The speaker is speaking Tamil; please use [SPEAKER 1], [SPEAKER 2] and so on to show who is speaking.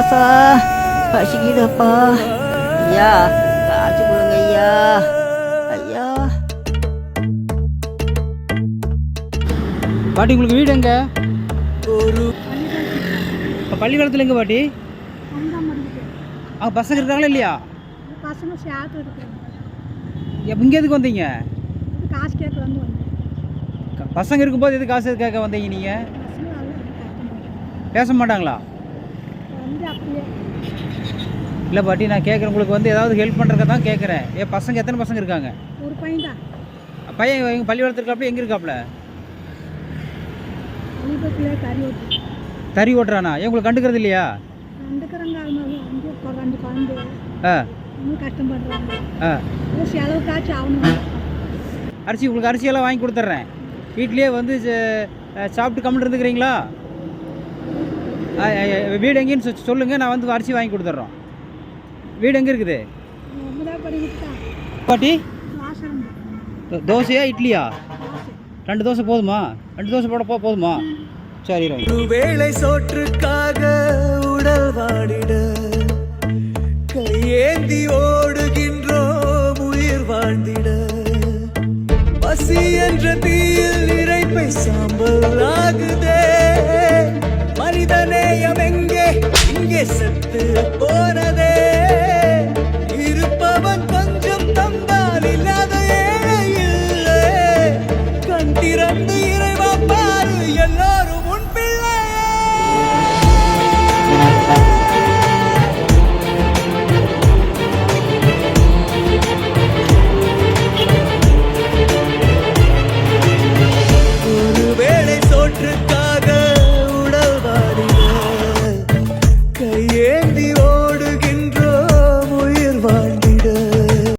[SPEAKER 1] ராசா பசிக்குதப்பா ஐயா காசு கொடுங்க ஐயா ஐயா
[SPEAKER 2] பாட்டி உங்களுக்கு வீடு எங்க? இப்போ பள்ளிக்கூடத்தில் எங்க பாட்டி? அங்கே பசங்க இருக்காங்களா இல்லையா?
[SPEAKER 3] பசங்க சேர்த்து
[SPEAKER 2] எப்ப இங்கே எதுக்கு வந்தீங்க?
[SPEAKER 3] காசு கேட்க வந்து
[SPEAKER 2] பசங்க இருக்கும்போது எதுக்கு காசு கேட்க வந்தீங்க நீங்கள் பேச மாட்டாங்களா? இல்லை பாட்டி நான் கேட்குறேன். உங்களுக்கு வந்து ஏதாவது ஹெல்ப் பண்ணுறதுக்கு தான் கேட்குறேன். ஏன் பசங்க எத்தனை பசங்க இருக்காங்க?
[SPEAKER 3] ஒரு பையன் தான்.
[SPEAKER 2] பையன் எங்கள் பள்ளிக்கூடத்தில் இருக்காப்புல எங்கே இருக்காப்புல?
[SPEAKER 3] ஓட்டு
[SPEAKER 2] தறி ஓட்டுறானா. ஏன் உங்களுக்கு கண்டுக்கிறது இல்லையா? ஆ. அரிசி உங்களுக்கு அரிசியெல்லாம் வாங்கி கொடுத்துட்றேன். வீட்லேயே வந்து சாப்பிட்டு கம்மல் இருந்துக்கிறீங்களா? வீடு எங்கேன்னு சொ- சொல்லுங்க நான் வந்து அரிசி வாங்கி கொடுத்துட்றோம். வீடு எங்கே இருக்குது? பாட்டி? தோசையா இட்லியா? ரெண்டு தோசை போதுமா? ரெண்டு தோசை போட போதுமா? சரி
[SPEAKER 4] வேலை வேளை சோற்றுக்காக உடல் வாடிட கையேந்தி ஓடுகின்றோம் உயிர் வாழ்ந்திட. பசி என்ற தீயில் இறைப்பை சாம்பல் தேசத்து போனதே